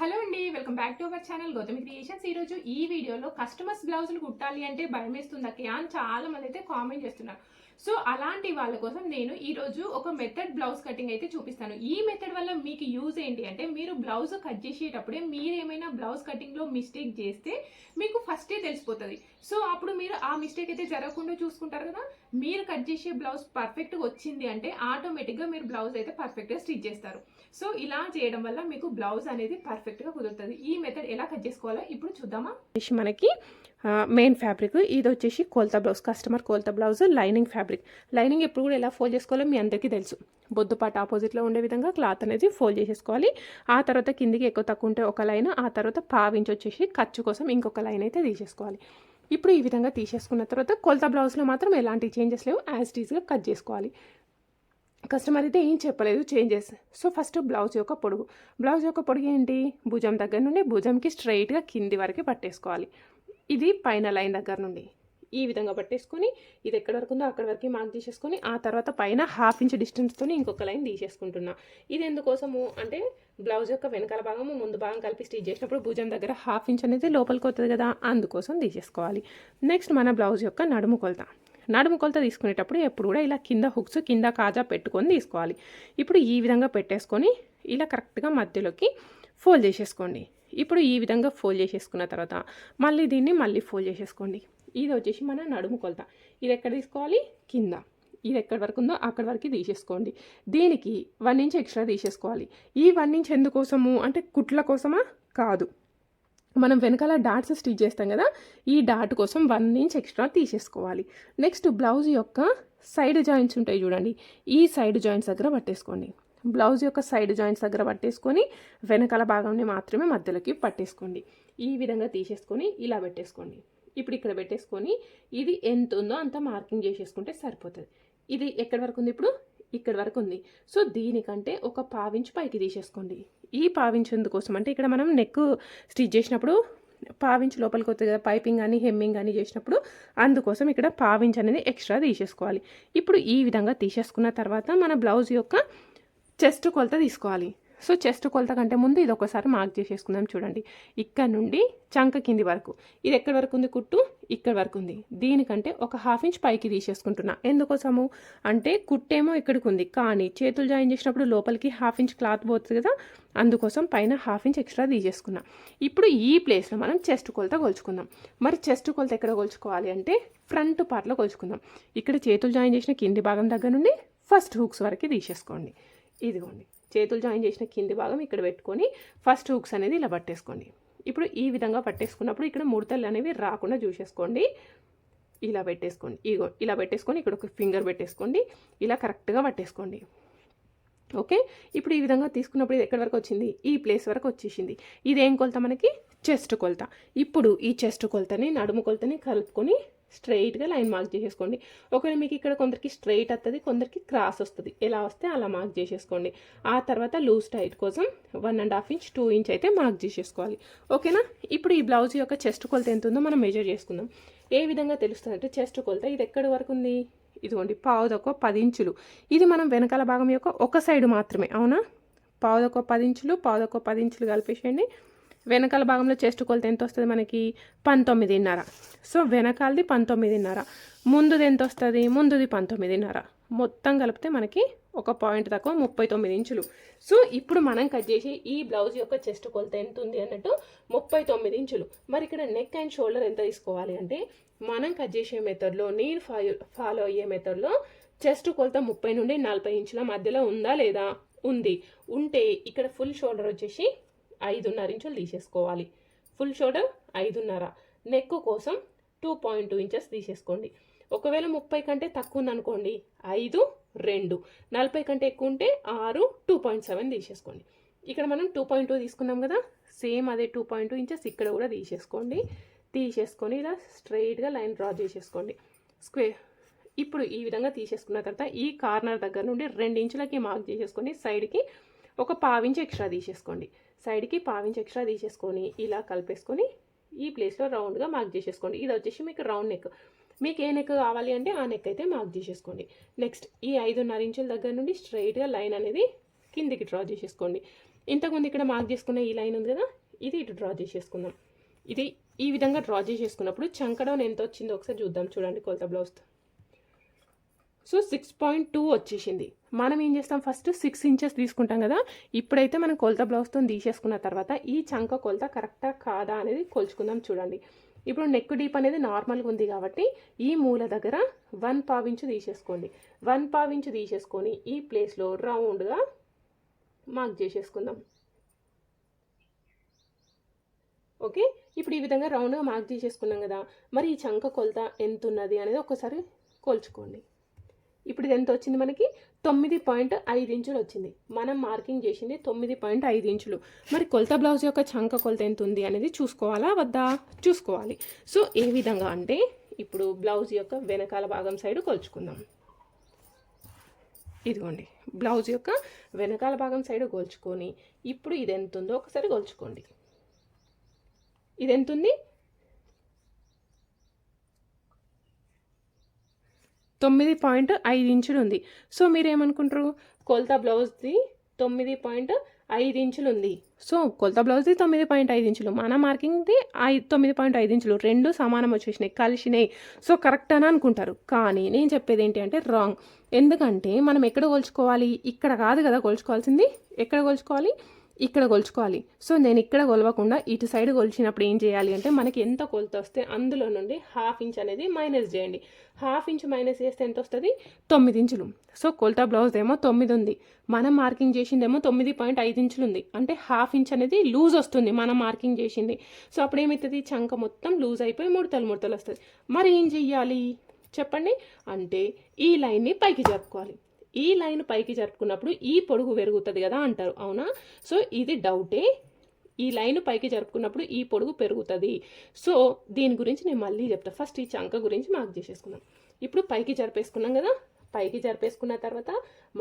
Hello అండి welcome back to our channel Gautami Creations. ఈ రోజు ఈ వీడియోలో కస్టమర్స్ బ్లౌజులు కుట్టాలి అంటే భయం వేస్తుంది అక్కయ్య అని చాలా మంది అయితే కామెంట్ చేస్తున్నారు. సో అలాంటి వాళ్ళ కోసం నేను ఈరోజు ఒక మెథడ్ బ్లౌజ్ కటింగ్ అయితే చూపిస్తాను. ఈ మెథడ్ వల్ల మీకు యూజ్ ఏంటి అంటే మీరు బ్లౌజ్ కట్ చేసేటప్పుడే మీరు ఏమైనా బ్లౌజ్ కటింగ్లో మిస్టేక్ చేస్తే మీకు ఫస్టే తెలిసిపోతుంది. సో అప్పుడు మీరు ఆ మిస్టేక్ అయితే జరగకుండా చూసుకుంటారు కదా? మీరు కట్ చేసే బ్లౌజ్ పర్ఫెక్ట్గా వచ్చింది అంటే ఆటోమేటిక్గా మీరు బ్లౌజ్ అయితే పర్ఫెక్ట్గా స్టిచ్ చేస్తారు. సో ఇలా చేయడం వల్ల మీకు బ్లౌజ్ అనేది పర్ఫెక్ట్గా కుదురుతుంది. ఈ మెథడ్ ఎలా కట్ చేసుకోవాలో ఇప్పుడు చూద్దామా? మనకి మెయిన్ ఫ్యాబ్రిక్ ఇది వచ్చేసి కోల్తా బ్లౌజ్ కస్టమర్ కోల్తా బ్లౌజ్ లైనింగ్ ఫ్యాబ్రిక్ లైనింగ్ ఎప్పుడు కూడా ఎలా ఫోల్డ్ చేసుకోవాలో మీ అందరికీ తెలుసు. బొద్దుపాటు ఆపోజిట్లో ఉండే విధంగా క్లాత్ అనేది ఫోల్డ్ చేసేసుకోవాలి. ఆ తర్వాత కిందికి ఎక్కువ తక్కువ ఉంటే ఒక లైన్ ఆ తర్వాత పావించి వచ్చేసి ఖర్చు కోసం ఇంకొక లైన్ అయితే తీసేసుకోవాలి. ఇప్పుడు ఈ విధంగా తీసేసుకున్న తర్వాత కొలత బ్లౌజ్లో మాత్రం ఎలాంటి చేంజెస్ లేవు యాజ్ టీజ్గా కట్ చేసుకోవాలి. కస్టమర్ అయితే ఏం చెప్పలేదు చేంజెస్ సో ఫస్ట్ బ్లౌజ్ యొక్క పొడుగు. బ్లౌజ్ యొక్క పొడుగు ఏంటి? భుజం దగ్గర నుండి భుజంకి స్ట్రైట్గా కింది వరకు పట్టేసుకోవాలి. ఇది పైన లైన్ దగ్గర నుండి. ఈ విధంగా పట్టేసుకొని ఇది ఎక్కడ వరకు ఉందో అక్కడి వరకు మార్క్ చేసేసుకొని ఆ తర్వాత పైన హాఫ్ ఇంచ్ డిస్టెన్స్తో ఇంకొక లైన్ తీసేసుకుంటున్నా. ఇది ఎందుకోసము? అంటే బ్లౌజ్ యొక్క వెనకాల భాగము ముందు భాగం కలిపి స్టిచ్ చేసినప్పుడు భుజం దగ్గర హాఫ్ ఇంచ్ అనేది లోపలికి వస్తుంది కదా అందుకోసం తీసేసుకోవాలి. నెక్స్ట్ మన బ్లౌజ్ యొక్క నడుము కొలత. నడుము కొలత తీసుకునేటప్పుడు ఎప్పుడు కూడా ఇలా కింద హుక్స్ కింద కాజా పెట్టుకొని తీసుకోవాలి. ఇప్పుడు ఈ విధంగా పెట్టేసుకొని ఇలా కరెక్ట్గా మధ్యలోకి ఫోల్డ్ చేసేసుకోండి. ఇప్పుడు ఈ విధంగా ఫోల్డ్ చేసేసుకున్న తర్వాత మళ్ళీ దీన్ని మళ్ళీ ఫోల్డ్ చేసేసుకోండి. ఇది వచ్చేసి మన నడుము కొలత ఇది ఎక్కడ తీసుకోవాలి? కింద. ఇది ఎక్కడి వరకు ఉందో అక్కడి వరకు తీసేసుకోండి. దీనికి వన్ ఇంచ్ ఎక్స్ట్రా తీసేసుకోవాలి. ఈ వన్ ఇంచ్ ఎందుకోసము? అంటే కుట్ల కోసమా? కాదు. మనం వెనకాల డాట్స్ స్టిచ్ చేస్తాం కదా ఈ డాట్ కోసం వన్ ఇంచ్ ఎక్స్ట్రా తీసేసుకోవాలి. నెక్స్ట్ బ్లౌజ్ యొక్క సైడ్ జాయింట్స్ ఉంటాయి చూడండి ఈ సైడ్ జాయింట్స్ దగ్గర పట్టేసుకోండి. బ్లౌజ్ యొక్క సైడ్ జాయింట్స్ దగ్గర పట్టేసుకొని వెనకాల భాగంని మాత్రమే మధ్యలోకి పట్టేసుకోండి. ఈ విధంగా తీసేసుకొని ఇలా పెట్టేసుకోండి. ఇప్పుడు ఇక్కడ పెట్టేసుకొని ఇది ఎంత ఉందో అంత మార్కింగ్ చేసేసుకుంటే సరిపోతుంది. ఇది ఎక్కడి వరకు ఉంది ఇప్పుడు? ఇక్కడ వరకు ఉంది. సో దీనికంటే ఒక పావించ్ పైకి తీసేసుకోండి. ఈ పావించ్ ఎందుకోసం అంటే ఇక్కడ మనం నెక్ స్టిచ్ చేసినప్పుడు పావించ్ లోపలికి వస్తుంది కదా పైపింగ్ కానీ హెమ్మింగ్ కానీ చేసినప్పుడు అందుకోసం ఇక్కడ పావించ్ అనేది ఎక్స్ట్రా తీసేసుకోవాలి. ఇప్పుడు ఈ విధంగా తీసేసుకున్న తర్వాత మన బ్లౌజ్ యొక్క చెస్ట్ కొలత తీసుకోవాలి. సో చెస్ట్ కొలత కంటే ముందు ఇది ఒకసారి మార్క్ చేసేసుకుందాం చూడండి. ఇక్కడ నుండి చంక కింది వరకు. ఇది ఎక్కడి వరకు ఉంది కుట్టు? ఇక్కడ వరకు ఉంది. దీనికంటే ఒక హాఫ్ ఇంచ్ పైకి తీసేసుకుంటున్నా. ఎందుకోసము? అంటే కుట్టేమో ఇక్కడికి ఉంది. కానీ చేతులు జాయిన్ చేసినప్పుడు లోపలికి హాఫ్ ఇంచ్ క్లాత్ పోతుంది కదా? అందుకోసం పైన హాఫ్ ఇంచ్ ఎక్స్ట్రా తీసేసుకున్నా. ఇప్పుడు ఈ ప్లేస్లో మనం చెస్ట్ కొలత కొలుచుకుందాం. మరి చెస్ట్ కొలత ఎక్కడ కొలుచుకోవాలి అంటే ఫ్రంట్ పార్ట్లో కొలుచుకుందాం. ఇక్కడ చేతులు జాయిన్ చేసిన కింది భాగం దగ్గర నుండి ఫస్ట్ హుక్స్ వరకు తీసేసుకోండి. ఇదిగోండి. చేతులు జాయిన్ చేసిన కింది భాగం ఇక్కడ పెట్టుకొని ఫస్ట్ హుక్స్ అనేది ఇలా పట్టేసుకోండి. ఇప్పుడు ఈ విధంగా పట్టేసుకున్నప్పుడు ఇక్కడ ముడతలు అనేవి రాకుండా చూసేసుకోండి. ఇలా పెట్టేసుకోండి. ఇగో ఇలా పెట్టేసుకొని ఇక్కడ ఒక ఫింగర్ పెట్టేసుకోండి. ఇలా కరెక్ట్గా పట్టేసుకోండి. ఓకే? ఇప్పుడు ఈ విధంగా తీసుకున్నప్పుడు ఇది ఎక్కడి వరకు వచ్చింది? ఈ ప్లేస్ వరకు వచ్చేసింది. ఇదేం కొలత మనకి? చెస్ట్ కొలత. ఇప్పుడు ఈ చెస్ట్ కొలతని నడుము కొలతని కలుపుకొని స్ట్రైట్గా లైన్ మార్క్ చేసేసుకోండి. ఒకవేళ మీకు ఇక్కడ కొందరికి స్ట్రైట్ వస్తుంది కొందరికి క్రాస్ వస్తుంది. ఎలా వస్తే అలా మార్క్ చేసేసుకోండి. ఆ తర్వాత లూజ్ టైట్ కోసం one and half inch two inch అయితే మార్క్ చేసేసుకోవాలి. ఓకేనా? ఇప్పుడు ఈ బ్లౌజ్ యొక్క చెస్ట్ కొలత ఎంత ఉందో మనం మెజర్ చేసుకుందాం. ఏ విధంగా తెలుస్తుంది అంటే చెస్ట్ కొలత ఇది ఎక్కడి వరకు ఉంది? ఇదిగోండి పావుదొక్క పది ఇంచులు. ఇది మనం వెనకాల భాగం యొక్క ఒక సైడ్ మాత్రమే అవునా? పావుదొక్క పది ఇంచులు పావుదొక్క పది ఇంచులు కలిపేసేయండి. వెనకాల భాగంలో చెస్ట్ కొలత ఎంత వస్తుంది మనకి? పంతొమ్మిదిన్నర. సో వెనకాలది పంతొమ్మిదిన్నర. ముందుది ఎంత వస్తుంది ముందుది పంతొమ్మిదిన్నర. మొత్తం కలిపితే మనకి ఒక పాయింట్ తక్కువ ముప్పై తొమ్మిది ఇంచులు. సో ఇప్పుడు మనం కట్ చేసి ఈ బ్లౌజ్ యొక్క చెస్ట్ కొలత ఎంత ఉంది అన్నట్టు ముప్పై తొమ్మిది ఇంచులు. మరి ఇక్కడ నెక్ అండ్ షోల్డర్ ఎంత తీసుకోవాలి అంటే మనం కట్ చేసే మెథడ్లో నేను ఫాలో ఫాలో అయ్యే మెథడ్లో చెస్ట్ కొలత ముప్పై నుండి నలభై ఇంచుల మధ్యలో ఉందా లేదా? ఉంది. ఉంటే ఇక్కడ ఫుల్ షోల్డర్ వచ్చేసి ఐదున్నర ఇంచులు తీసేసుకోవాలి. ఫుల్ షోల్డర్ ఐదున్నర. నెక్ కోసం టూ పాయింట్ టూ ఇంచెస్ తీసేసుకోండి. ఒకవేళ ముప్పై కంటే తక్కువ ఉందనుకోండి ఐదు రెండు. నలభై కంటే ఎక్కువ ఉంటే ఆరు టూ పాయింట్ సెవెన్ తీసేసుకోండి. ఇక్కడ మనం టూ పాయింట్ టూ తీసుకున్నాం కదా సేమ్ అదే టూ పాయింట్ టూ ఇంచెస్ ఇక్కడ కూడా తీసేసుకోండి. తీసేసుకొని ఇలా స్ట్రైట్గా లైన్ డ్రా చేసేసుకోండి. స్క్వేర్ ఇప్పుడు ఈ విధంగా తీసేసుకున్న తర్వాత ఈ కార్నర్ దగ్గర నుండి రెండు ఇంచులకి మార్క్ చేసేసుకొని సైడ్కి ఒక పావించి ఎక్స్ట్రా తీసేసుకోండి. సైడ్కి పావించి ఎక్స్ట్రా తీసేసుకొని ఇలా కలిపేసుకొని ఈ ప్లేస్లో రౌండ్గా మార్క్ చేసేసుకోండి. ఇది వచ్చేసి మీకు రౌండ్ నెక్. మీకు ఏ నెక్ కావాలి అంటే ఆ నెక్ అయితే మార్క్ చేసేసుకోండి. నెక్స్ట్ ఈ ఐదున్నర ఇంచుల దగ్గర నుండి స్ట్రైట్గా లైన్ అనేది కిందికి డ్రా చేసేసుకోండి. ఇంతకుముందు ఇక్కడ మార్క్ చేసుకున్న ఈ లైన్ ఉంది కదా ఇది ఇటు డ్రా చేసేసుకుందాం. ఇది ఈ విధంగా డ్రా చేసేసుకున్నప్పుడు చంకడం ఎంత వచ్చిందో ఒకసారి చూద్దాం. చూడండి కొలత బ్లౌజ్తో. సో సిక్స్ పాయింట్ టూ వచ్చేసింది. మనం ఏం చేస్తాం? ఫస్ట్ సిక్స్ ఇంచెస్ తీసుకుంటాం కదా? ఇప్పుడైతే మనం కొలత బ్లౌజ్తో తీసేసుకున్న తర్వాత ఈ చంక కొలత కరెక్టా కాదా అనేది కొలుచుకుందాం చూడండి. ఇప్పుడు నెక్ డీప్ అనేది నార్మల్గా ఉంది కాబట్టి ఈ మూల దగ్గర వన్ పావించు తీసేసుకోండి. వన్ పావించు తీసేసుకొని ఈ ప్లేస్లో రౌండ్గా మార్క్ చేసేసుకుందాం. ఓకే? ఇప్పుడు ఈ విధంగా రౌండ్గా మార్క్ చేసేసుకున్నాం కదా? మరి ఈ చంక కొలత ఎంత ఉన్నది అనేది ఒకసారి కొలుచుకోండి. ఇప్పుడు ఇది ఎంత వచ్చింది మనకి? తొమ్మిది పాయింట్ ఐదు ఇంచులు వచ్చింది. మనం మార్కింగ్ చేసింది తొమ్మిది పాయింట్ ఐదు ఇంచులు. మరి కొలత బ్లౌజ్ యొక్క చంక కొలత ఎంత ఉంది అనేది చూసుకోవాలా వద్దా? చూసుకోవాలి. సో ఏ విధంగా అంటే ఇప్పుడు బ్లౌజ్ యొక్క వెనకాల భాగం సైడ్ కొలుచుకుందాం. ఇదిగోండి. బ్లౌజ్ యొక్క వెనకాల భాగం సైడ్ కొలుచుకొని ఇప్పుడు ఇది ఎంత ఉందో ఒకసారి కొలుచుకోండి. ఇది ఎంత ఉంది? తొమ్మిది పాయింట్ ఐదు ఇంచులు ఉంది. సో మీరు ఏమనుకుంటారు కొలత బ్లౌజ్ది తొమ్మిది పాయింట్ ఐదు ఇంచులు ఉంది. సో కొలత బ్లౌజ్ది తొమ్మిది పాయింట్ ఐదు ఇంచులు. మన మార్కింగ్ది ఐదు తొమ్మిది పాయింట్ ఐదు ఇంచులు. రెండు సమానం వచ్చేసినాయి కలిసినాయి. సో కరెక్ట్ అని అనుకుంటారు. కానీ నేను చెప్పేది ఏంటి అంటే రాంగ్. ఎందుకంటే మనం ఎక్కడ కొలుచుకోవాలి? ఇక్కడ కాదు కదా కొలుచుకోవాల్సింది. ఎక్కడ కొలుచుకోవాలి? ఇక్కడ కొలుచుకోవాలి. సో నేను ఇక్కడ కొలవకుండా ఇటు సైడ్ కొలిచినప్పుడు ఏం చేయాలి అంటే మనకి ఎంత కొలత వస్తే అందులో నుండి హాఫ్ ఇంచ్ అనేది మైనస్ చేయండి. హాఫ్ ఇంచ్ మైనస్ చేస్తే ఎంత వస్తుంది? తొమ్మిది ఇంచులు. సో కొలత బ్లౌజ్ ఏమో తొమ్మిది ఉంది. మనం మార్కింగ్ చేసిందేమో తొమ్మిది పాయింట్ ఐదు ఇంచులు ఉంది. అంటే హాఫ్ ఇంచ్ అనేది లూజ్ వస్తుంది మనం మార్కింగ్ చేసింది. సో అప్పుడు ఏమవుతుంది? చంక మొత్తం లూజ్ అయిపోయి ముడతలు ముడతలు వస్తుంది. మరి ఏం చెయ్యాలి? చెప్పండి. అంటే ఈ లైన్ని పైకి జరుపుకోవాలి. ఈ లైన్ పైకి జరుపుకున్నప్పుడు ఈ పొడుగు పెరుగుతుంది కదా అంటారు అవునా? సో ఇది డౌటే ఈ లైన్ పైకి జరుపుకున్నప్పుడు ఈ పొడుగు పెరుగుతుంది. సో దీని గురించి నేను మళ్ళీ చెప్తాను ఫస్ట్ ఈ చంక గురించి మార్క్ చేసేసుకున్నాం ఇప్పుడు పైకి జరిపేసుకున్నాం కదా. పైకి జరిపేసుకున్న తర్వాత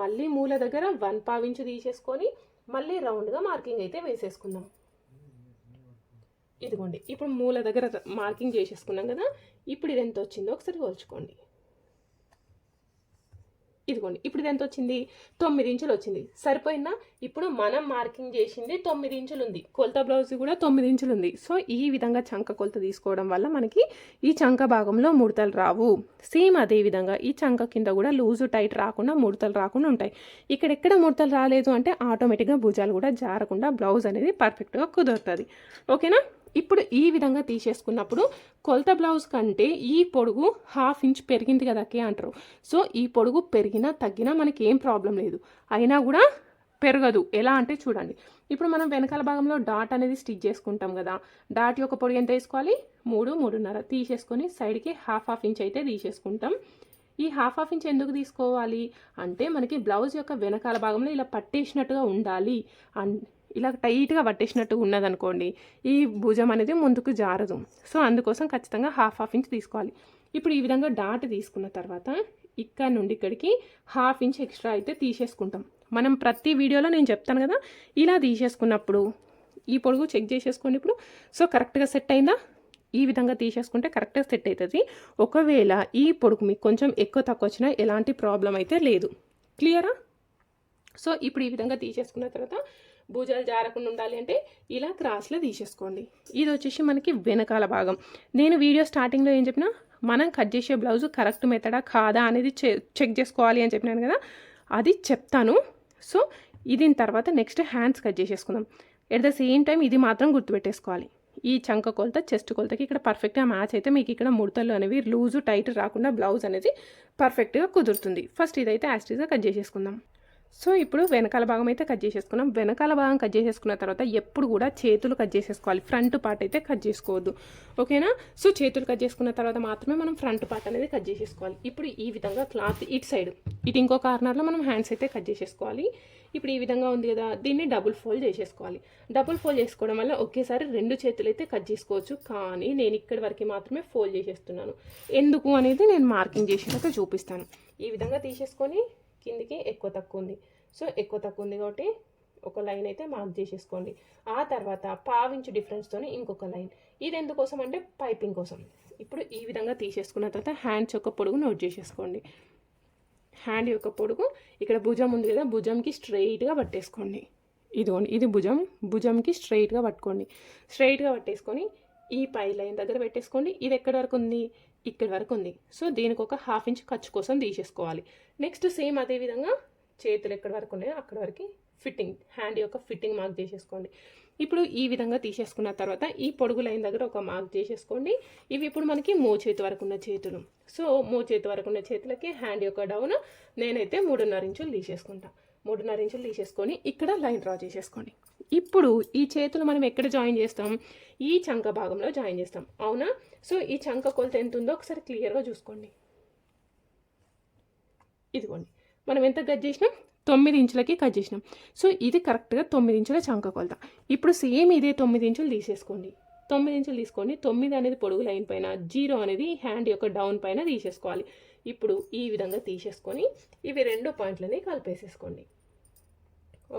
మళ్ళీ మూల దగ్గర వన్ పావించి తీసేసుకొని మళ్ళీ రౌండ్గా మార్కింగ్ అయితే వేసేసుకుందాం. ఇదిగోండి ఇప్పుడు మూల దగ్గర మార్కింగ్ చేసేసుకున్నాం కదా. ఇప్పుడు ఇది ఎంత వచ్చిందో ఒకసారి కొలుచుకోండి ఇదిగోండి ఇప్పుడు ఇది ఎంత వచ్చింది తొమ్మిది ఇంచులు వచ్చింది. సరిపోయిందా? ఇప్పుడు మనం మార్కింగ్ చేసింది తొమ్మిది ఇంచులు ఉంది. కొలత బ్లౌజ్ కూడా తొమ్మిది ఇంచులు ఉంది. సో ఈ విధంగా చంక కొలత తీసుకోవడం వల్ల మనకి ఈ చంక భాగంలో ముడతలు రావు. సేమ్ అదే విధంగా ఈ చంక కింద కూడా లూజు టైట్ రాకుండా ముడతలు రాకుండా ఉంటాయి. ఇక్కడెక్కడ ముడతలు రాలేదు అంటే ఆటోమేటిక్గా భుజాలు కూడా జారకుండా బ్లౌజ్ అనేది పర్ఫెక్ట్గా కుదురుతుంది. ఓకేనా? ఇప్పుడు ఈ విధంగా తీసేసుకున్నప్పుడు కొలత బ్లౌజ్ కంటే ఈ పొడుగు హాఫ్ ఇంచ్ పెరిగింది కదా అక్కే అంటారు. సో ఈ పొడుగు పెరిగినా తగ్గినా మనకి ఏం ప్రాబ్లం లేదు. అయినా కూడా పెరగదు. ఎలా అంటే చూడండి. ఇప్పుడు మనం వెనకాల భాగంలో డాట్ అనేది స్టిచ్ చేసుకుంటాం కదా. డాట్ యొక్క పొడి ఎంత వేసుకోవాలి? మూడు మూడున్నర. తీసేసుకొని సైడ్కి హాఫ్ హాఫ్ ఇంచ్ అయితే తీసేసుకుంటాం. ఈ హాఫ్ హాఫ్ ఇంచ్ ఎందుకు తీసుకోవాలి? అంటే మనకి బ్లౌజ్ యొక్క వెనకాల భాగంలో ఇలా పట్టేసినట్టుగా ఉండాలి. అన్ ఇలా టైట్గా పట్టేసినట్టు ఉన్నదనుకోండి ఈ భుజం అనేది ముందుకు జారదు. సో అందుకోసం ఖచ్చితంగా హాఫ్ హాఫ్ ఇంచ్ తీసుకోవాలి. ఇప్పుడు ఈ విధంగా డాట్ తీసుకున్న తర్వాత ఇక్కడ నుండి ఇక్కడికి హాఫ్ ఇంచ్ ఎక్స్ట్రా అయితే తీసేసుకుంటాం. మనం ప్రతి వీడియోలో నేను చెప్తాను కదా ఇలా తీసేసుకున్నప్పుడు ఈ పొడుగు చెక్ చేసేసుకోండి ఇప్పుడు. సో కరెక్ట్గా సెట్ అయిందా? ఈ విధంగా తీసేసుకుంటే కరెక్ట్గా సెట్ అవుతుంది. ఒకవేళ ఈ పొడుగు మీకు కొంచెం ఎక్కువ తక్కువ వచ్చినా ఎలాంటి ప్రాబ్లం అయితే లేదు. క్లియరా? సో ఇప్పుడు ఈ విధంగా తీసేసుకున్న తర్వాత భుజాలు జారకుండా ఉండాలి అంటే ఇలా క్రాస్లో తీసేసుకోండి. ఇది వచ్చేసి మనకి వెనకాల భాగం. నేను వీడియో స్టార్టింగ్లో ఏం చెప్పినా మనం కట్ చేసే బ్లౌజ్ కరెక్ట్ మెథడా కాదా అనేది చెక్ చేసుకోవాలి అని చెప్పినాను కదా అది చెప్తాను. సో దీని తర్వాత నెక్స్ట్ హ్యాండ్స్ కట్ చేసేసుకుందాం. ఎట్ ద సేమ్ టైం ఇది మాత్రం గుర్తుపెట్టేసుకోవాలి. ఈ చంక కొలత చెస్ట్ కొలతకి ఇక్కడ పర్ఫెక్ట్గా మ్యాచ్ అయితే మీకు ఇక్కడ ముడతలు అనేవి లూజు టైట్ రాకుండా బ్లౌజ్ అనేది పర్ఫెక్ట్గా కుదురుతుంది. ఫస్ట్ ఇదైతే యాస్టీజ్గా కట్ చేసేసుకుందాం. సో ఇప్పుడు వెనకాల భాగం అయితే కట్ చేసేసుకున్నాం. వెనకాల భాగం కట్ చేసేసుకున్న తర్వాత ఎప్పుడు కూడా చేతులు కట్ చేసేసుకోవాలి. ఫ్రంట్ పార్ట్ అయితే కట్ చేసుకోవద్దు. ఓకేనా సో చేతులు కట్ చేసుకున్న తర్వాత మాత్రమే మనం ఫ్రంట్ పార్ట్ అనేది కట్ చేసేసుకోవాలి. ఇప్పుడు ఈ విధంగా క్లాత్ ఇటు సైడ్ ఇటు ఇంకో కార్నర్లో మనం హ్యాండ్స్ అయితే కట్ చేసేసుకోవాలి. ఇప్పుడు ఈ విధంగా ఉంది కదా దీన్ని డబుల్ ఫోల్డ్ చేసేసుకోవాలి. డబుల్ ఫోల్డ్ చేసుకోవడం వల్ల ఒకేసారి రెండు చేతులు అయితే కట్ చేసుకోవచ్చు. కానీ నేను ఇక్కడి వరకు మాత్రమే ఫోల్డ్ చేసేస్తున్నాను. ఎందుకు అనేది నేను మార్కింగ్ చేసినాక చూపిస్తాను. ఈ విధంగా తీసేసుకొని కిందికి ఎక్కువ తక్కువ ఉంది. సో ఎక్కువ తక్కువ ఉంది కాబట్టి ఒక లైన్ అయితే మార్క్ చేసేసుకోండి. ఆ తర్వాత పావించు డిఫరెన్స్తో ఇంకొక లైన్. ఇది ఎందుకోసం అంటే పైపింగ్ కోసం. ఇప్పుడు ఈ విధంగా తీసేసుకున్న తర్వాత హ్యాండ్స్ యొక్క పొడుగు నోట్ చేసేసుకోండి. హ్యాండ్ యొక్క పొడుగు ఇక్కడ భుజం ఉంది కదా భుజంకి స్ట్రైట్గా పట్టేసుకోండి. ఇదిగోండి ఇది భుజం భుజంకి స్ట్రైట్గా పట్టుకోండి. స్ట్రైట్గా పట్టేసుకొని ఈ పై లైన్ దగ్గర పెట్టేసుకోండి. ఇది ఎక్కడి వరకు ఉంది? ఇక్కడి వరకు ఉంది. సో దీనికి ఒక హాఫ్ ఇంచ్ ఖర్చు కోసం తీసేసుకోవాలి. నెక్స్ట్ సేమ్ అదే విధంగా చేతులు ఎక్కడి వరకు ఉన్నాయో అక్కడి వరకు ఫిట్టింగ్ హ్యాండ్ యొక్క ఫిట్టింగ్ మార్క్ చేసేసుకోండి ఇప్పుడు ఈ విధంగా తీసేసుకున్న తర్వాత ఈ పొడుగు లైన్ దగ్గర ఒక మార్క్ చేసేసుకోండి. ఇవి ఇప్పుడు మనకి మో చేతి వరకు ఉన్న చేతులు. సో మో చేతి వరకు ఉన్న చేతులకి హ్యాండ్ యొక్క డౌన్ నేనైతే మూడున్నర ఇంచులు తీసేసుకుంటాను మూడున్నర ఇంచులు తీసేసుకొని ఇక్కడ లైన్ డ్రా చేసేసుకోండి. ఇప్పుడు ఈ చేతులు మనం ఎక్కడ జాయిన్ చేస్తాం? ఈ చంక భాగంలో జాయిన్ చేస్తాం. అవునా? సో ఈ చంక కొలత ఎంత ఉందో ఒకసారి క్లియర్గా చూసుకోండి. ఇదిగోండి. మనం ఎంత కట్ చేసినాం? తొమ్మిది ఇంచులకి కట్ చేసినాం. సో ఇది కరెక్ట్గా తొమ్మిది ఇంచుల చంక కొలత. ఇప్పుడు సేమ్ ఇదే తొమ్మిది ఇంచులు తీసేసుకోండి. తొమ్మిది ఇంచులు తీసుకోండి. తొమ్మిది అనేది పొడుగు లైన్ పైన జీరో అనేది హ్యాండ్ యొక్క డౌన్ పైన తీసేసుకోవాలి. ఇప్పుడు ఈ విధంగా తీసేసుకొని ఇవి రెండు పాయింట్లని కలిపేసేసుకోండి.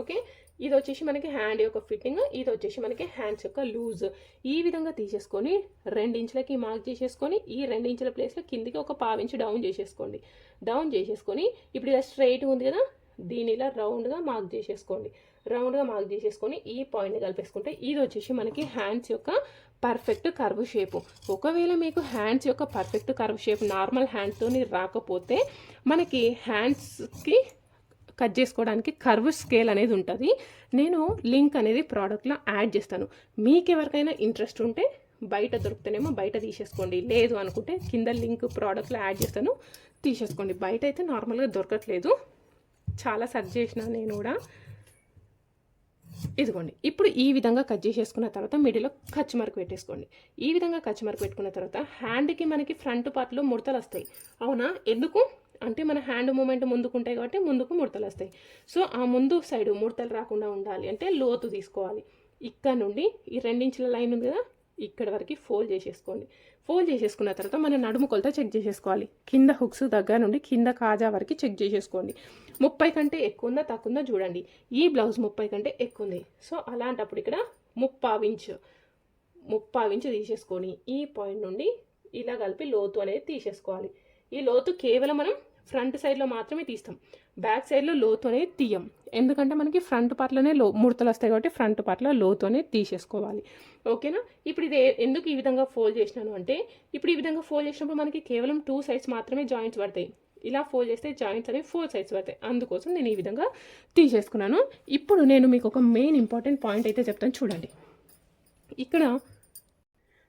ఓకే? ఇది వచ్చేసి మనకి హ్యాండ్ యొక్క ఫిట్టింగ్ ఇది వచ్చేసి మనకి హ్యాండ్స్ యొక్క లూజ్. ఈ విధంగా తీసేసుకొని ఇంచులకి మార్క్ చేసేసుకొని ఈ ఇంచుల ప్లేస్లో కిందికి ఒక పావించి డౌన్ చేసేసుకోండి. డౌన్ చేసేసుకొని ఇప్పుడు ఇలా స్ట్రైట్ ఉంది కదా దీని ఇలా రౌండ్గా మార్క్ చేసేసుకోండి. రౌండ్గా మార్క్ చేసేసుకొని ఈ పాయింట్ని కలిపేసుకుంటే ఇది వచ్చేసి మనకి హ్యాండ్స్ యొక్క పర్ఫెక్ట్ కర్వ్ షేపు. ఒకవేళ మీకు హ్యాండ్స్ యొక్క పర్ఫెక్ట్ కర్వ్ షేప్ నార్మల్ హ్యాండ్తో రాకపోతే మనకి హ్యాండ్స్కి కట్ చేసుకోవడానికి కర్వ్ స్కేల్ అనేది ఉంటుంది. నేను లింక్ అనేది ప్రోడక్ట్లో యాడ్ చేస్తాను. మీకు ఎవరికైనా ఇంట్రెస్ట్ ఉంటే బయట దొరుకుతానేమో బయట తీసేసుకోండి. లేదు అనుకుంటే కింద లింక్ ప్రోడక్ట్లో యాడ్ చేస్తాను. తీసేసుకోండి. బయట అయితే నార్మల్గా దొరకట్లేదు. చాలా సెర్చ్ చేసిన నేను కూడా ఇదిగోండి ఇప్పుడు ఈ విధంగా కట్ చేసేసుకున్న తర్వాత మిడిలో ఖర్చు మార్క్ పెట్టేసుకోండి. ఈ విధంగా ఖర్చు మార్క్ పెట్టుకున్న తర్వాత హ్యాండ్కి మనకి ఫ్రంట్ పార్ట్లో ముడతలు వస్తాయి. అవునా? ఎందుకు? అంటే మన హ్యాండ్ మూమెంట్ ముందుకు ఉంటాయి కాబట్టి ముందుకు ముడతలు వస్తాయి. సో ఆ ముందు సైడ్ ముడతలు రాకుండా ఉండాలి అంటే లోతు తీసుకోవాలి. ఇక్కడ నుండి ఈ రెండించుల లైన్ ఉంది కదా ఇక్కడ వరకు ఫోల్డ్ చేసేసుకోండి. ఫోల్డ్ చేసేసుకున్న తర్వాత మన నడుము కొలత చెక్ చేసేసుకోవాలి. కింద హుక్స్ దగ్గర నుండి కింద కాజా వరకు చెక్ చేసేసుకోండి. ముప్పై కంటే ఎక్కువ ఉందా తక్కువ ఉందా చూడండి. ఈ బ్లౌజ్ ముప్పై కంటే ఎక్కువ ఉంది సో అలాంటప్పుడు ఇక్కడ ముప్పావు ఇంచు ముప్పావు ఇంచు తీసేసుకొని ఈ పాయింట్ నుండి ఇలా కలిపి లోతు అనేది తీసేసుకోవాలి. ఈ లోతు కేవలం మనం ఫ్రంట్ సైడ్లో మాత్రమే తీస్తాం. బ్యాక్ సైడ్లో లోతు అనేది తీయం. ఎందుకంటే మనకి ఫ్రంట్ పార్ట్లోనే లో ముడతలు వస్తాయి కాబట్టి ఫ్రంట్ పార్ట్లో లోతు అనేది తీసేసుకోవాలి. ఓకేనా? ఇప్పుడు ఇది ఎందుకు ఈ విధంగా ఫోల్డ్ చేసినాను అంటే ఇప్పుడు ఈ విధంగా ఫోల్డ్ చేసినప్పుడు మనకి కేవలం టూ సైడ్స్ మాత్రమే జాయింట్స్ పడతాయి. ఇలా ఫోల్డ్ చేస్తే జాయింట్స్ అనేవి ఫోర్ సైడ్స్ పడతాయి అందుకోసం నేను ఈ విధంగా తీసేసుకున్నాను. ఇప్పుడు నేను మీకు ఒక మెయిన్ ఇంపార్టెంట్ పాయింట్ అయితే చెప్తాను చూడండి. ఇక్కడ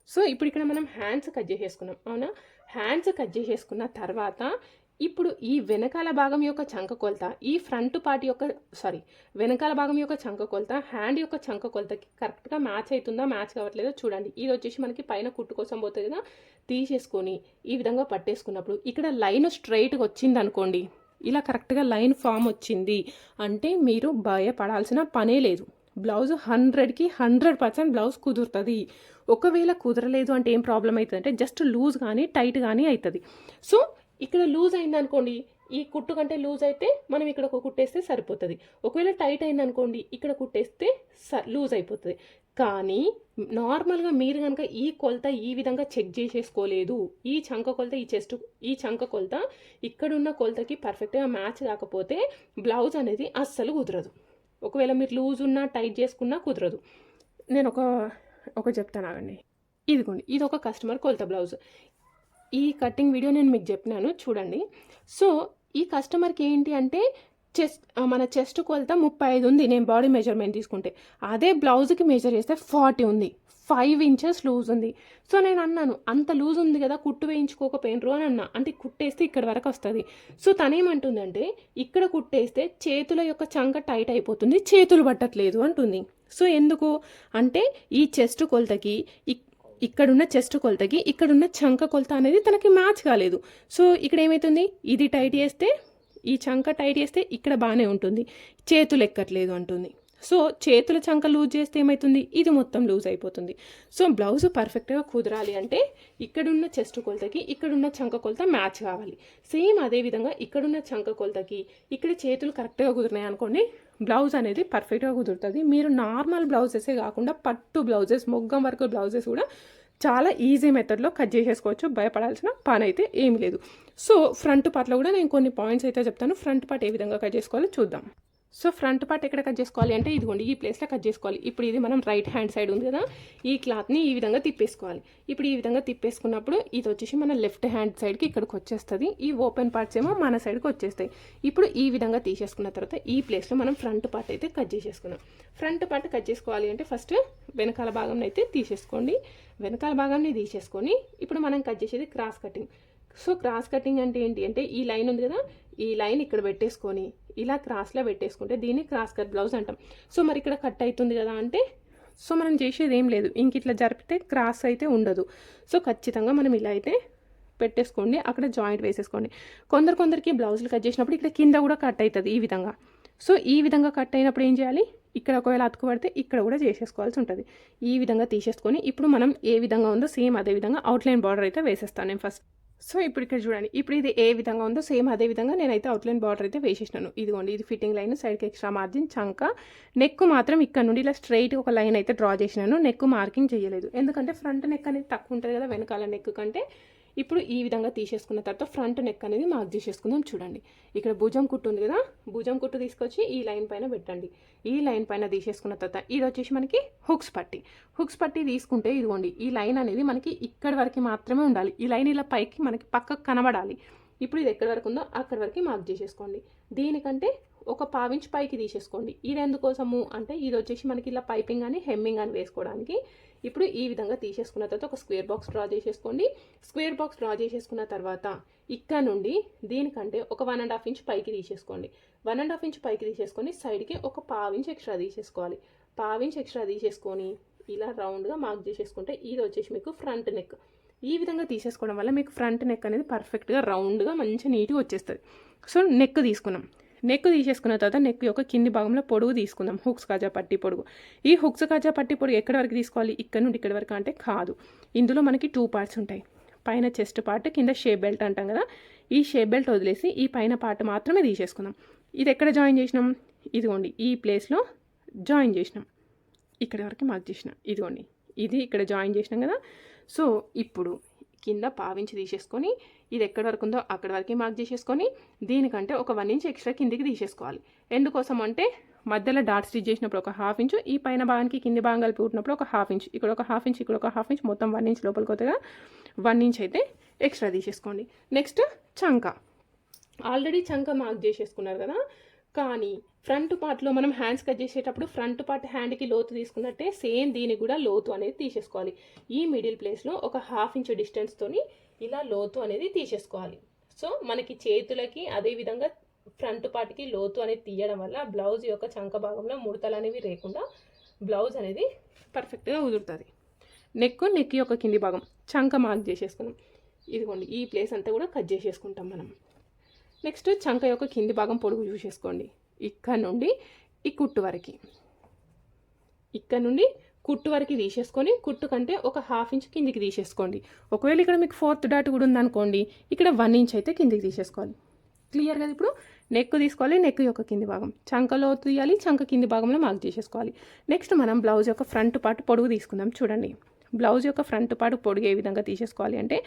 సో ఇప్పుడు ఇక్కడ మనం హ్యాండ్స్ కట్ చేసేసుకున్నాం. అవునా? హ్యాండ్స్ కట్ చేసేసుకున్న తర్వాత ఇప్పుడు ఈ వెనకాల భాగం యొక్క చంక కొలత ఈ ఫ్రంట్ పార్ట్ యొక్క సారీ వెనకాల భాగం యొక్క చంక కొలత హ్యాండ్ యొక్క చంక కొలతకి కరెక్ట్గా మ్యాచ్ అవుతుందా మ్యాచ్ కావట్లేదో చూడండి. ఇది వచ్చేసి మనకి పైన కుట్టు కోసం పోతుంది కదా తీసేసుకొని ఈ విధంగా పట్టేసుకున్నప్పుడు ఇక్కడ లైన్ స్ట్రైట్గా వచ్చింది అనుకోండి. ఇలా కరెక్ట్గా లైన్ ఫామ్ వచ్చింది అంటే మీరు భయపడాల్సిన పనే లేదు. బ్లౌజ్ హండ్రెడ్కి హండ్రెడ్ పర్సెంట్ బ్లౌజ్ కుదురుతుంది. ఒకవేళ కుదరలేదు అంటే ఏం ప్రాబ్లం అవుతుంది అంటే జస్ట్ లూజ్ కానీ టైట్ కానీ అవుతుంది. సో ఇక్కడ లూజ్ అయింది అనుకోండి ఈ కుట్టు కంటే లూజ్ అయితే మనం ఇక్కడ ఒక కుట్టేస్తే సరిపోతుంది. ఒకవేళ టైట్ అయింది అనుకోండి ఇక్కడ కుట్టేస్తే స లూజ్ అయిపోతుంది. కానీ నార్మల్గా మీరు కనుక ఈ కొలత ఈ విధంగా చెక్ చేసేసుకోలేదు ఈ చంక కొలత ఈ చెస్ట్ ఈ చంక కొలత ఇక్కడున్న కొలతకి పర్ఫెక్ట్గా మ్యాచ్ కాకపోతే బ్లౌజ్ అనేది అస్సలు కుదరదు. ఒకవేళ మీరు లూజ్ ఉన్నా టైట్ చేసుకున్నా కుదరదు. నేను ఒక ఒక చెప్తాను ఆగండి. ఇదిగోండి ఇది ఒక కస్టమర్ కొలత బ్లౌజ్. ఈ కటింగ్ వీడియో నేను మీకు చెప్పినాను చూడండి. సో ఈ కస్టమర్కి ఏంటి అంటే చెస్ట్ మన చెస్ట్ కొలత ముప్పై ఐదు ఉంది నేను బాడీ మెజర్మెంట్ తీసుకుంటే. అదే బ్లౌజ్కి మెజర్ చేస్తే ఫార్టీ ఉంది ఫైవ్ ఇంచెస్ లూజ్ ఉంది. సో నేను అన్నాను అంత లూజ్ ఉంది కదా కుట్టు వేయించుకోకపోయినరు అని అన్నా. అంటే కుట్టేస్తే ఇక్కడ వరకు వస్తుంది. సో తనేమంటుందంటే ఇక్కడ కుట్టేస్తే చేతుల యొక్క చంక టైట్ అయిపోతుంది చేతులు పట్టట్లేదు అంటుంది. సో ఎందుకు? అంటే ఈ చెస్ట్ కొలతకి ఇక్కడున్న చెస్ట్ కొలతకి ఇక్కడున్న చంక కొలత అనేది తనకి మ్యాచ్ కాలేదు. సో ఇక్కడ ఏమవుతుంది ఇది టైట్ చేస్తే ఈ చంక టైట్ చేస్తే ఇక్కడ బాగానే ఉంటుంది. చేతులు ఎక్కట్లేదు అంటుంది. సో చేతుల చంక లూజ్ చేస్తే ఏమవుతుంది ఇది మొత్తం లూజ్ అయిపోతుంది. సో బ్లౌజ్ పర్ఫెక్ట్గా కుదరాలి అంటే ఇక్కడున్న చెస్ట్ కొలతకి ఇక్కడున్న చంక కొలత మ్యాచ్ కావాలి. సేమ్ అదే విధంగా ఇక్కడున్న చంక కొలతకి ఇక్కడ చేతులు కరెక్ట్గా కుదిరినాయి అనుకోండి బ్లౌజ్ అనేది పర్ఫెక్ట్గా కుదురుతుంది. మీరు నార్మల్ బ్లౌజెసే కాకుండా పట్టు బ్లౌజెస్ మొగ్గం వర్క్ బ్లౌజెస్ కూడా చాలా ఈజీ మెథడ్లో కట్ చేసేసుకోవచ్చు. భయపడాల్సిన పని అయితే ఏమి లేదు. సో ఫ్రంట్ పార్ట్లో కూడా నేను కొన్ని పాయింట్స్ అయితే చెప్తాను. ఫ్రంట్ పార్ట్ ఏ విధంగా కట్ చేసుకోవాలో చూద్దాం. సో ఫ్రంట్ పార్ట్ ఎక్కడ కట్ చేసుకోవాలి అంటే ఇదిగోండి ఈ ప్లేస్లో కట్ చేసుకోవాలి. ఇప్పుడు ఇది మనం రైట్ హ్యాండ్ సైడ్ ఉంది కదా ఈ క్లాత్ని ఈ విధంగా తిప్పేసుకోవాలి. ఇప్పుడు ఈ విధంగా తిప్పేసుకున్నప్పుడు ఇది వచ్చేసి మన లెఫ్ట్ హ్యాండ్ సైడ్కి ఇక్కడికి వచ్చేస్తుంది. ఈ ఓపెన్ పార్ట్స్ ఏమో మన సైడ్కి వచ్చేస్తాయి. ఇప్పుడు ఈ విధంగా తీసేసుకున్న తర్వాత ఈ ప్లేస్లో మనం ఫ్రంట్ పార్ట్ అయితే కట్ చేసేసుకున్నాం. ఫ్రంట్ పార్ట్ కట్ చేసుకోవాలి అంటే ఫస్ట్ వెనకాల భాగం అయితే తీసేసుకోండి. వెనకాల భాగాన్ని తీసేసుకొని ఇప్పుడు మనం కట్ చేసేది cross cutting so cross cutting అంటే ఏంటి అంటే ఈ లైన్ ఉంది కదా ఈ లైన్ ఇక్కడ పెట్టేసుకొని ఇలా క్రాస్లో పెట్టేసుకుంటే దీన్ని క్రాస్ కట్ బ్లౌజ్ అంటాం. సో మరి ఇక్కడ కట్ అవుతుంది కదా అంటే సో మనం చేసేది ఏం లేదు. ఇంక ఇట్లా జరిపితే క్రాస్ అయితే ఉండదు. సో ఖచ్చితంగా మనం ఇలా అయితే పెట్టేసుకోండి. అక్కడ జాయింట్ వేసేసుకోండి. కొందరు కొందరికి బ్లౌజులు కట్ చేసినప్పుడు ఇక్కడ కింద కూడా కట్ అవుతుంది ఈ విధంగా. సో ఈ విధంగా కట్ అయినప్పుడు ఏం చేయాలి? ఇక్కడ ఒకవేళ అతుకు పడితే ఇక్కడ కూడా చేసేసుకోవాల్సి ఉంటుంది. ఈ విధంగా తీసేసుకొని ఇప్పుడు మనం ఏ విధంగా ఉందో సేమ్ అదే విధంగా అవుట్లైన్ బార్డర్ అయితే వేసేస్తాను నేను ఫస్ట్ సో ఇప్పుడు ఇక్కడ చూడండి. ఇప్పుడు ఇది ఏ విధంగా ఉందో సేమ్ అదే విధంగా నేనైతే అవుట్లైన్ బార్డర్ అయితే వేసేసినాను. ఇదిగోండి ఇది ఫిట్టింగ్ లైన్ సైడ్కి ఎక్స్ట్రా మార్జిన్ చంక నెక్ మాత్రం ఇక్కడ నుండి ఇలా స్ట్రైట్ ఒక లైన్ అయితే డ్రా చేసినాను. నెక్ మార్కింగ్ చేయలేదు. ఎందుకంటే ఫ్రంట్ నెక్ అనేది తక్కువ ఉంటుంది కదా వెనకాల నెక్ కంటే. ఇప్పుడు ఈ విధంగా తీసేసుకున్న తర్వాత ఫ్రంట్ నెక్ అనేది మార్క్ చేసేసుకుందాం చూడండి. ఇక్కడ భుజం కుట్టు ఉంది కదా భుజం కుట్టు తీసుకొచ్చి ఈ లైన్ పైన పెట్టండి. ఈ లైన్ పైన తీసేసుకున్న తర్వాత ఇది వచ్చేసి మనకి హుక్స్ పట్టి. హుక్స్ పట్టి తీసుకుంటే ఇదిగోండి ఈ లైన్ అనేది మనకి ఇక్కడి వరకు మాత్రమే ఉండాలి. ఈ లైన్ ఇలా పైకి మనకి పక్కకు కనబడాలి. ఇప్పుడు ఇది ఎక్కడి వరకు ఉందో అక్కడి వరకు మార్క్ చేసేసుకోండి. దీనికంటే ఒక పావించ్ పైకి తీసేసుకోండి. ఇది ఎందుకోసము? అంటే ఇది వచ్చేసి మనకి ఇలా పైపింగ్ అని హెమ్మింగ్ అని వేసుకోవడానికి ఇప్పుడు ఈ విధంగా తీసేసుకున్న తర్వాత ఒక స్క్వేర్ బాక్స్ డ్రా చేసేసుకోండి. స్క్వేర్ బాక్స్ డ్రా చేసేసుకున్న తర్వాత ఇక్కడ నుండి దీనికంటే ఒక వన్ అండ్ హాఫ్ ఇంచ్ పైకి తీసేసుకోండి. వన్ అండ్ హాఫ్ ఇంచ్ పైకి తీసేసుకొని సైడ్కి ఒక పావించ్ ఎక్స్ట్రా తీసేసుకోవాలి. పావించ్ ఎక్స్ట్రా తీసేసుకొని ఇలా రౌండ్గా మార్క్ చేసేసుకుంటే ఇది వచ్చేసి మీకు ఫ్రంట్ నెక్ ఈ విధంగా తీసేసుకోవడం వల్ల మీకు ఫ్రంట్ నెక్ అనేది పర్ఫెక్ట్గా రౌండ్గా మంచి నీట్గా వచ్చేస్తుంది. సో నెక్ తీసుకున్నాం. నెక్ తీసేసుకున్న తర్వాత నెక్ యొక్క కింది భాగంలో పొడుగు తీసుకుందాం. హుక్స్ కాజా పట్టి పొడుగు. ఈ హుక్స్ కాజా పట్టి పొడుగు ఎక్కడి వరకు తీసుకోవాలి? ఇక్కడ నుండి ఇక్కడ వరకు అంటే కాదు. ఇందులో మనకి టూ పార్ట్స్ ఉంటాయి. పైన చెస్ట్ పార్ట్ కింద షేప్ బెల్ట్ అంటాం కదా. ఈ షేప్ బెల్ట్ వదిలేసి ఈ పైన పార్ట్ మాత్రమే తీసేసుకుందాం. ఇది ఎక్కడ జాయిన్ చేసినాం? ఇదిగోండి ఈ ప్లేస్లో జాయిన్ చేసినాం. ఇక్కడ వరకు మార్క్ చేసిన. ఇదిగోండి ఇది ఇక్కడ జాయిన్ చేసినాం కదా. సో ఇప్పుడు కింద పావించి తీసేసుకొని ఇది ఎక్కడి వరకు ఉందో అక్కడి వరకు మార్క్ చేసేసుకొని దీనికంటే ఒక వన్ ఇంచ్ ఎక్స్ట్రా కిందికి తీసేసుకోవాలి. ఎందుకోసం అంటే మధ్యలో డాట్ స్టిచ్ చేసినప్పుడు ఒక హాఫ్ ఇంచు ఈ పైన భాగానికి కింది భాగం కలిపి కుట్టినప్పుడు ఒక హాఫ్ ఇంచ్ ఇక్కడ ఒక హాఫ్ ఇంచ్ ఇక్కడ ఒక హాఫ్ ఇంచ్ మొత్తం వన్ ఇంచ్ లోపలికి కొత్తగా వన్ ఇంచ్ అయితే ఎక్స్ట్రా తీసేసుకోండి. నెక్స్ట్ చంక. ఆల్రెడీ చంక మార్క్ చేసేసుకున్నారు కదా కానీ ఫ్రంట్ పార్ట్లో మనం హ్యాండ్స్ కట్ చేసేటప్పుడు ఫ్రంట్ పార్ట్ హ్యాండ్కి లోతు తీసుకున్నట్టే సేమ్ దీనికి కూడా లోతు అనేది తీసేసుకోవాలి. ఈ మిడిల్ ప్లేస్లో ఒక హాఫ్ ఇంచ్ డిస్టెన్స్తోని ఇలా లోతు అనేది తీసేసుకోవాలి. సో మనకి చేతులకి అదే విధంగా ఫ్రంట్ పార్ట్కి లోతు అనేది తీయడం వల్ల బ్లౌజ్ యొక్క చంక భాగంలో ముడతలు అనేవి లేకుండా బ్లౌజ్ అనేది పర్ఫెక్ట్గా కుదురుతుంది. నెక్ నెక్ యొక్క కింది భాగం చంక మార్క్ చేసేసుకున్నాం. ఇదిగోండి ఈ ప్లేస్ అంతా కూడా కట్ చేసేసుకుంటాం మనం. నెక్స్ట్ చంక యొక్క కింది భాగం పొడుగు చూసేసుకోండి. ఇక్కడ నుండి ఈ కుట్టు వరకు. ఇక్కడ నుండి కుట్టు వరకు తీసేసుకొని కుట్టు కంటే ఒక హాఫ్ ఇంచ్ కిందికి తీసేసుకోండి. ఒకవేళ ఇక్కడ మీకు ఫోర్త్ డాట్ కూడా ఉందనుకోండి ఇక్కడ వన్ ఇంచ్ అయితే కిందికి తీసేసుకోవాలి. క్లియర్ కదా ఇప్పుడు? నెక్ తీసుకోవాలి నెక్ యొక్క కింది భాగం. చంకలో తీయాలి చంక కింది భాగంలో మార్క్ చేసేసుకోవాలి. నెక్స్ట్ మనం బ్లౌజ్ యొక్క ఫ్రంట్ పార్ట్ పొడుగు తీసుకుందాం. చూడండి. బ్లౌజ్ యొక్క ఫ్రంట్ పార్ట్ పొడిగే విధంగా తీసేసుకోవాలి. అంటే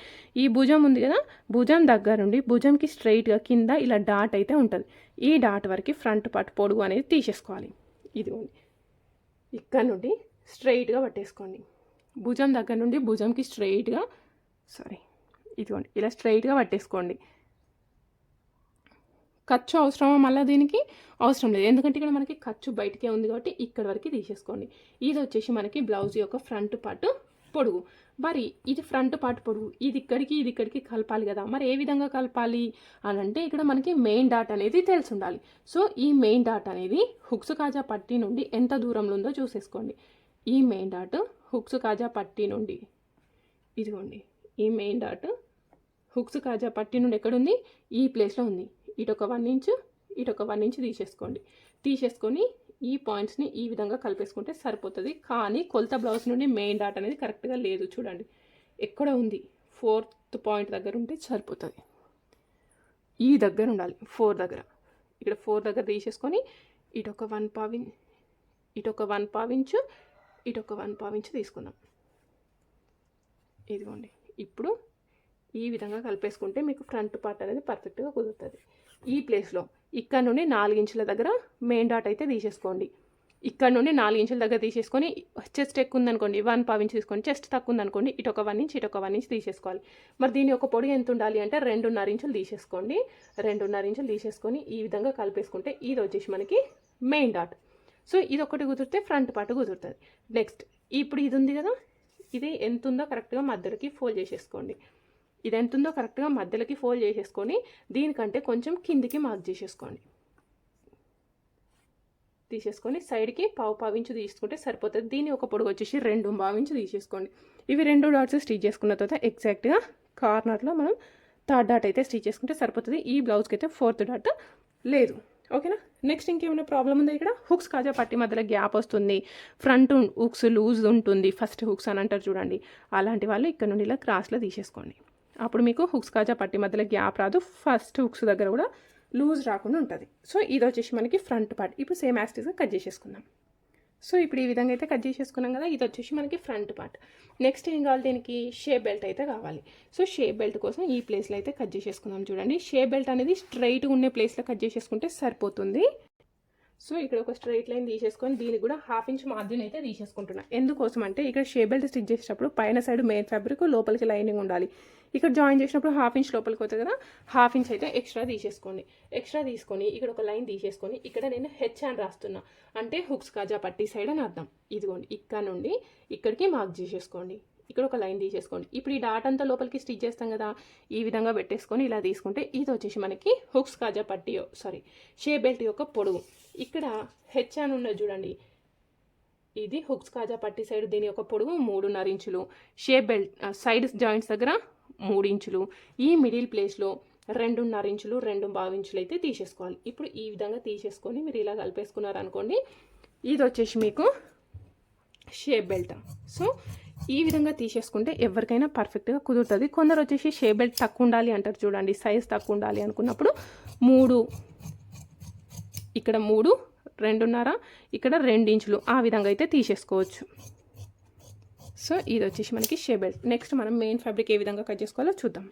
ఈ భుజం ఉంది కదా భుజం దగ్గర నుండి భుజంకి స్ట్రైట్గా కింద ఇలా డాట్ అయితే ఉంటుంది. ఈ డాట్ వరకు ఫ్రంట్ పార్ట్ పొడుగు అనేది తీసేసుకోవాలి. ఇదిగోండి. ఇక్కడ నుండి స్ట్రైట్గా పట్టేసుకోండి. భుజం దగ్గర నుండి భుజంకి స్ట్రైట్గా సారీ ఇదిగోండి ఇలా స్ట్రైట్గా పట్టేసుకోండి. ఖర్చు అవసరమా మళ్ళీ దీనికి? అవసరం లేదు. ఎందుకంటే ఇక్కడ మనకి ఖర్చు బయటకే ఉంది కాబట్టి ఇక్కడ వరకు తీసేసుకోండి. ఇది వచ్చేసి మనకి బ్లౌజ్ యొక్క ఫ్రంట్ పార్ట్ పొడుగు మరి ఇది ఫ్రంట్ పార్ట్ పొడుగు ఇది ఇక్కడికి ఇది ఇక్కడికి కలపాలి కదా. మరి ఏ విధంగా కలపాలి? అని అంటే ఇక్కడ మనకి మెయిన్ డాట్ అనేది తెలిసి ఉండాలి సో ఈ మెయిన్ డాట్ అనేది హుక్స్ కాజా పట్టి నుండి ఎంత దూరంలో ఉందో చూసేసుకోండి. ఈ మెయిన్ డాట్ హుక్స్ కాజా పట్టి నుండి ఇదిగోండి. ఈ మెయిన్ డాట్ హుక్స్ కాజా పట్టి నుండి ఎక్కడుంది? ఈ ప్లేస్లో ఉంది. ఇటు ఒక వన్ ఇంచు ఇటు ఒక వన్ ఇంచు తీసేసుకోండి. తీసేసుకొని ఈ పాయింట్స్ని ఈ విధంగా కలిపేసుకుంటే సరిపోతుంది. కానీ కొలత బ్లౌజ్ నుండి మెయిన్ డాట్ అనేది కరెక్ట్గా లేదు. చూడండి. ఎక్కడ ఉంది? ఫోర్త్ పాయింట్ దగ్గర ఉంటే సరిపోతుంది. ఈ దగ్గర ఉండాలి. ఫోర్ దగ్గర. ఇక్కడ ఫోర్ దగ్గర తీసేసుకొని ఇటు ఒక వన్ పావిన్ ఇటు ఒక వన్ పావించు ఇటు ఒక వన్ పావించు తీసుకుందాం. ఇదిగోండి. ఇప్పుడు ఈ విధంగా కలిపేసుకుంటే మీకు ఫ్రంట్ పార్ట్ అనేది పర్ఫెక్ట్గా కుదురుతుంది. ఈ ప్లేస్లో. ఇక్కడ నుండి నాలుగించుల దగ్గర మెయిన్ డాట్ అయితే తీసేసుకోండి. ఇక్కడ నుండి నాలుగించుల దగ్గర తీసేసుకొని చెస్ట్ ఎక్కువ ఉందనుకోండి వన్ పావు ఇంచ్ తీసుకోండి చెస్ట్ తక్కువ ఉందనుకోండి ఇటు ఒక వన్ ఇంచ్ ఇటు ఒక వన్ ఇంచ్ తీసేసుకోవాలి. మరి దీని యొక్క పొడి ఎంత ఉండాలి అంటే రెండున్నర ఇంచులు తీసేసుకోండి. రెండున్నర ఇంచులు తీసేసుకొని ఈ విధంగా కలిపేసుకుంటే ఇది వచ్చేసి మనకి మెయిన్ డాట్. సో ఇది ఒకటి కుదిరితే ఫ్రంట్ పార్ట్ కుదురుతుంది. నెక్స్ట్ ఇప్పుడు ఇది ఉంది కదా ఇది ఎంత ఉందో కరెక్ట్గా మధ్యలోకి ఫోల్డ్ చేసేసుకోండి. ఇది ఎంత ఉందో కరెక్ట్గా మధ్యలోకి ఫోల్డ్ చేసేసుకొని దీనికంటే కొంచెం కిందికి మార్క్ చేసేసుకోండి. తీసేసుకొని సైడ్కి పావు పావించు తీసుకుంటే సరిపోతుంది. దీని ఒక పొడుగు వచ్చేసి రెండు పావించు తీసేసుకోండి. ఇవి రెండు డాట్స్ స్టిచ్ చేసుకున్న తర్వాత ఎగ్జాక్ట్గా కార్నర్లో మనం థర్డ్ డాట్ అయితే స్టిచ్ చేసుకుంటే సరిపోతుంది. ఈ బ్లౌజ్కి అయితే ఫోర్త్ డాట్ లేదు. ఓకేనా? నెక్స్ట్ ఇంకేమైనా ప్రాబ్లం ఉందా ఇక్కడ? హుక్స్ కాజా పట్టి మధ్యలో గ్యాప్ వస్తుంది. ఫ్రంట్ హుక్స్ లూజ్ ఉంటుంది. ఫస్ట్ హుక్స్ అని అంటారు చూడండి. అలాంటి వాళ్ళు ఇక్కడ నుండి ఇలా క్రాస్లో తీసేసుకోండి. అప్పుడు మీకు హుక్స్ కాజా పట్టి మధ్యలో గ్యాప్ రాదు. ఫస్ట్ హుక్స్ దగ్గర కూడా లూజ్ రాకుండా ఉంటుంది. సో ఇది వచ్చేసి మనకి ఫ్రంట్ పార్ట్. ఇప్పుడు సేమ్ యాస్టీస్గా కట్ చేసేసుకుందాం. సో ఇప్పుడు ఈ విధంగా అయితే కట్ చేసేసుకున్నాం కదా ఇది వచ్చేసి మనకి ఫ్రంట్ పార్ట్. నెక్స్ట్ ఏం కావాలి దీనికి? షేప్ బెల్ట్ అయితే కావాలి. సో షేప్ బెల్ట్ కోసం ఈ ప్లేస్లో అయితే కట్ చేసేసుకుందాం చూడండి. షేప్ బెల్ట్ అనేది స్ట్రైట్గా ఉండే ప్లేస్లో కట్ చేసేసుకుంటే సరిపోతుంది. సో ఇక్కడ ఒక స్ట్రైట్ లైన్ తీసేసుకొని దీనికి కూడా హాఫ్ ఇంచ్ మార్జిన్ అయితే తీసేసుకుంటున్నా. ఎందుకోసం అంటే ఇక్కడ షేప్ బెల్ట్ స్టిచ్ చేసేటప్పుడు పైన సైడ్ మెయిన్ ఫ్యాబ్రిక్ లోపలికి లైనింగ్ ఉండాలి. ఇక్కడ జాయిన్ చేసినప్పుడు హాఫ్ ఇంచ్ లోపలికి వస్తుంది కదా హాఫ్ ఇంచ్ అయితే ఎక్స్ట్రా తీసేసుకోండి. ఎక్స్ట్రా తీసుకొని ఇక్కడ ఒక లైన్ తీసేసుకొని ఇక్కడ నేను హెచ్ అని రాస్తున్నా. అంటే హుక్స్ కాజా పట్టి సైడ్ అని అర్థం. ఇదిగోండి ఇక్కడ నుండి ఇక్కడికి మార్క్ చేసేసుకోండి. ఇక్కడ ఒక లైన్ తీసేసుకోండి. ఇప్పుడు ఈ డాట్ అంతా లోపలికి స్టిచ్ చేస్తాం కదా ఈ విధంగా పెట్టేసుకొని ఇలా తీసుకుంటే ఇది వచ్చేసి మనకి హుక్స్ కాజా పట్టి సారీ షే బెల్ట్ యొక్క పొడవు ఇక్కడ హెచ్ అని ఉన్నది చూడండి. ఇది హుక్స్ కాజా పట్టి సైడ్ దీని యొక్క పొడవు మూడున్నర ఇంచులు. షేప్ బెల్ట్ సైడ్ జాయింట్స్ దగ్గర మూడు ఇంచులు ఈ మిడిల్ ప్లేస్లో రెండున్నర ఇంచులు రెండు బావు ఇంచులు అయితే తీసేసుకోవాలి. ఇప్పుడు ఈ విధంగా తీసేసుకొని మీరు ఇలా కలిపేసుకున్నారు అనుకోండి ఇది వచ్చేసి మీకు షేప్ బెల్ట్. సో ఈ విధంగా తీసేసుకుంటే ఎవరికైనా పర్ఫెక్ట్గా కుదురుతుంది. కొందరు వచ్చేసి షేప్ బెల్ట్ తక్కువ ఉండాలి అంటారు చూడండి సైజ్ తక్కువ ఉండాలి అనుకున్నప్పుడు మూడు ఇక్కడ మూడు రెండున్నర ఇక్కడ రెండు ఇంచులు ఆ విధంగా అయితే తీసేసుకోవచ్చు. సో ఇది వచ్చేసి మనకి షేబెల్ట్ నెక్స్ట్ మనం మెయిన్ ఫ్యాబ్రిక్ ఏ విధంగా కట్ చేసుకోవాలో చూద్దాం.